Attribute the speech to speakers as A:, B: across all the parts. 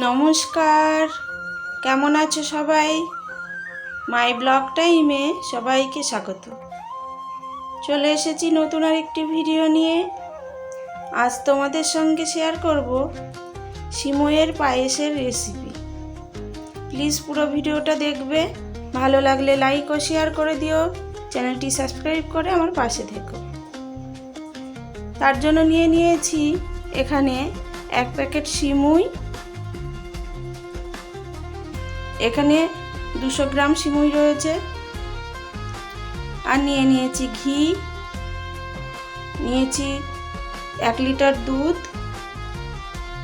A: নমস্কার। কেমন আছো সবাই? মাই ব্লগ টাইমে সবাইকে স্বাগত। চলে এসেছি নতুন আর একটি ভিডিও নিয়ে। আজ তোমাদের সঙ্গে শেয়ার করব সিমইয়ের পায়েসের রেসিপি প্লিজ পুরো ভিডিওটা দেখবে। ভালো লাগলে লাইক ও শেয়ার করে দিও। চ্যানেলটি সাবস্ক্রাইব করে আমার পাশে থেকো। তার জন্য নিয়ে নিয়েছি এখানে এক প্যাকেট সিমুই এখানে দুশো গ্রাম সিমুই রয়েছে। আর নিয়ে নিয়েছি ঘি, নিয়েছি এক লিটার দুধ,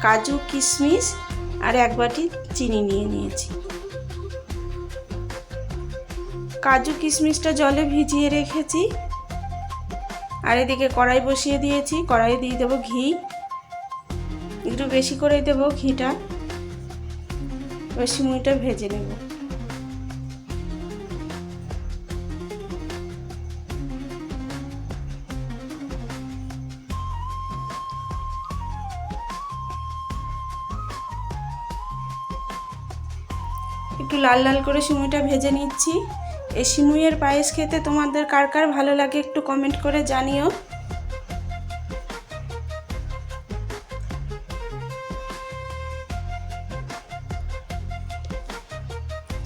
A: কাজু, কিশমিশ, আর এক বাটি চিনি নিয়ে নিয়েছি। কাজু, কিশমিশটা জলে ভিজিয়ে রেখেছি। আর এদিকে কড়াই বসিয়ে দিয়েছি। কড়াই দিয়ে দেবো ঘি। একটু বেশি করে দেবো ঘিটা। এবার সিমুইটা ভেজে নেব। একটু লাল লাল করে সিমুইটা ভেজে নিচ্ছি। এই সিমুইয়ের পায়েস খেতে তোমাদের কার কার ভালো লাগে একটু কমেন্ট করে জানিও।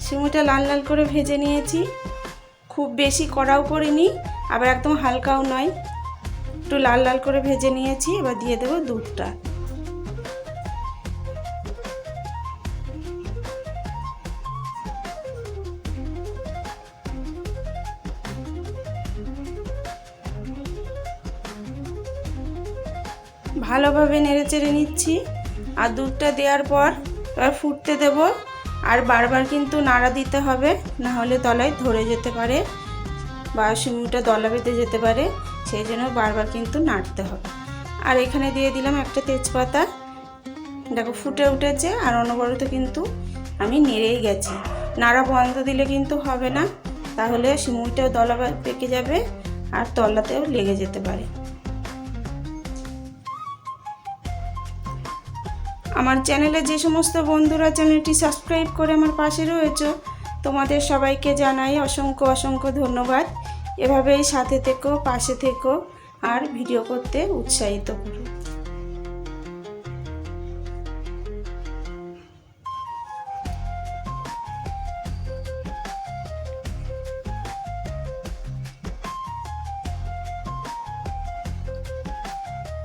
A: সিমুইটা লাল লাল করে ভেজে নিয়েছি। খুব বেশি কড়াও করিনি, আবার একদম হালকাও নয়। একটু লাল লাল করে ভেজে নিয়েছি, এবার দিয়ে দেবো দুধটা। ভালোভাবে নেড়ে চেড়ে নিচ্ছি, আর দুধটা দেওয়ার পর এবার ফুটতে দেব আর বারবার কিন্তু নাড়া দিতে হবে, না হলে তলায় ধরে যেতে পারে বা সিমুটা দলা বেঁধে যেতে পারে, সেই জন্য বারবার কিন্তু নাড়তে হবে। আর এখানে দিয়ে দিলাম একটা তেজপাতা। দেখো ফুটে উঠেছে আর অনবরত কিন্তু আমি নেড়েই গেছি। নাড়া বন্ধ দিলে কিন্তু হবে না, তাহলে সিমুইটাও দলা পেকে যাবে আর তলাতেও লেগে যেতে পারে। আমার চ্যানেলে যে সমস্ত বন্ধুরা চ্যানেলটি সাবস্ক্রাইব করে আমার পাশে রয়েছে, তোমাদের সবাইকে জানাই অসংখ্য অসংখ্য ধন্যবাদ। এভাবেই সাথে থেকো, পাশে থেকো, আর ভিডিও করতে উৎসাহিত করো।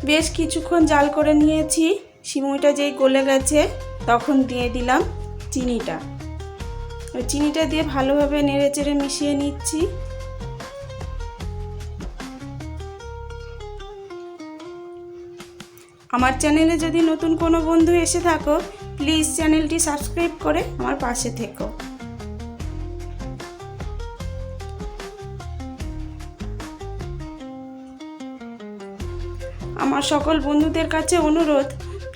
A: বেশ কিছুক্ষণ জাল করে নিয়েছি। সিমুইটা যেই গলে গেছে, তখন দিয়ে দিলাম চিনিটা। চিনিটা দিয়ে ভালোভাবে নেড়ে চেড়ে মিশিয়ে নিচ্ছি। আমার চ্যানেলে যদি নতুন কোনো বন্ধু এসে থাকো, প্লিজ চ্যানেলটি সাবস্ক্রাইব করে আমার পাশে থেকো। আমার সকল বন্ধুদের কাছে অনুরোধ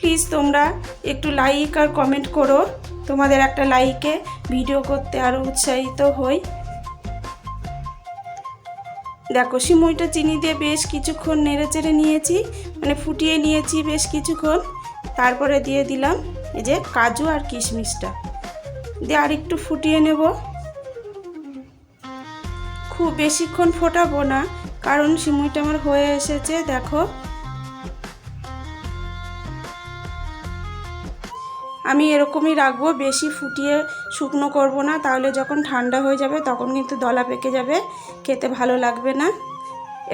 A: প্লিজ তোমরা একটু লাইক আর কমেন্ট করো। তোমাদের একটা লাইকে ভিডিও করতে আরও উৎসাহিত হই। দেখো, সিমুইটা চিনি দিয়ে বেশ কিছুক্ষণ নেড়ে চেড়ে নিয়েছি মানে ফুটিয়ে নিয়েছি বেশ কিছুক্ষণ। তারপরে দিয়ে দিলাম এই যে কাজু আর কিশমিশটা। দিয়ে আর একটু ফুটিয়ে নেব। খুব বেশিক্ষণ ফোটাবো না, কারণ সিমুইটা আমার হয়ে এসেছে, দেখো। আমি এরকমই রাখব, বেশি ফুটিয়ে শুকনো করব না, তাহলে যখন ঠান্ডা হয়ে যাবে তখন কিন্তু দলা পেকে যাবে, খেতে ভালো লাগবে না।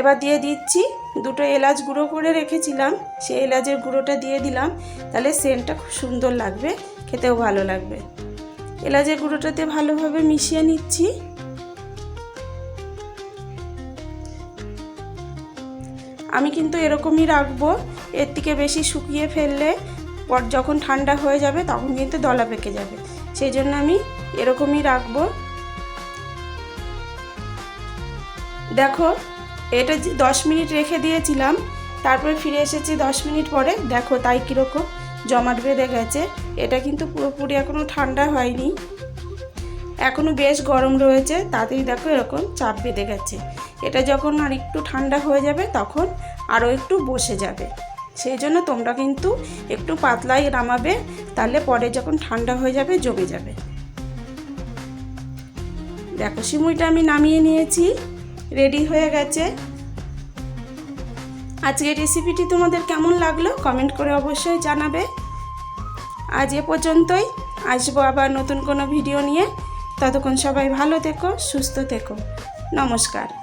A: এবার দিয়ে দিচ্ছি দুটো এলাচ গুঁড়ো করে রেখেছিলাম, সেই এলাচের গুঁড়োটা দিয়ে দিলাম, তাহলে সেন্টটা খুব সুন্দর লাগবে, খেতেও ভালো লাগবে। এলাচের গুঁড়োটা দিয়ে ভালোভাবে মিশিয়ে নিচ্ছি। আমি কিন্তু এরকমই রাখব, এর থেকে বেশি শুকিয়ে ফেললে পর যখন ঠান্ডা হয়ে যাবে তখন কিন্তু দলা পেকে যাবে। সেই জন্য আমি এরকমই রাখব। দেখো, এটা যে দশ মিনিট রেখে দিয়েছিলাম, তারপরে ফিরে এসেছি দশ মিনিট পরে। দেখো, তাই কীরকম জমাট বেঁধে গেছে। এটা কিন্তু পুরোপুরি এখনও ঠান্ডা হয়নি। এখনও বেশ গরম রয়েছে, তাতেই দেখো এরকম চাপ বেঁধে গেছে। এটা যখন আর একটু ঠান্ডা হয়ে যাবে, তখন আরও একটু বসে যাবে। সেই জন্য তোমরা কিন্তু একটু পাতলাই নামাবে, তাহলে পরে যখন ঠান্ডা হয়ে যাবে, জমে যাবে। দেখো, সিমুইটা আমি নামিয়ে নিয়েছি, রেডি হয়ে গেছে। আজকের রেসিপিটি তোমাদের কেমন লাগল, কমেন্ট করে অবশ্যই জানাবে। আজ এ পর্যন্তই, আসব আবার নতুন কোনো ভিডিও নিয়ে। ততক্ষণ সবাই ভালো থেকো, সুস্থ থেকো। নমস্কার।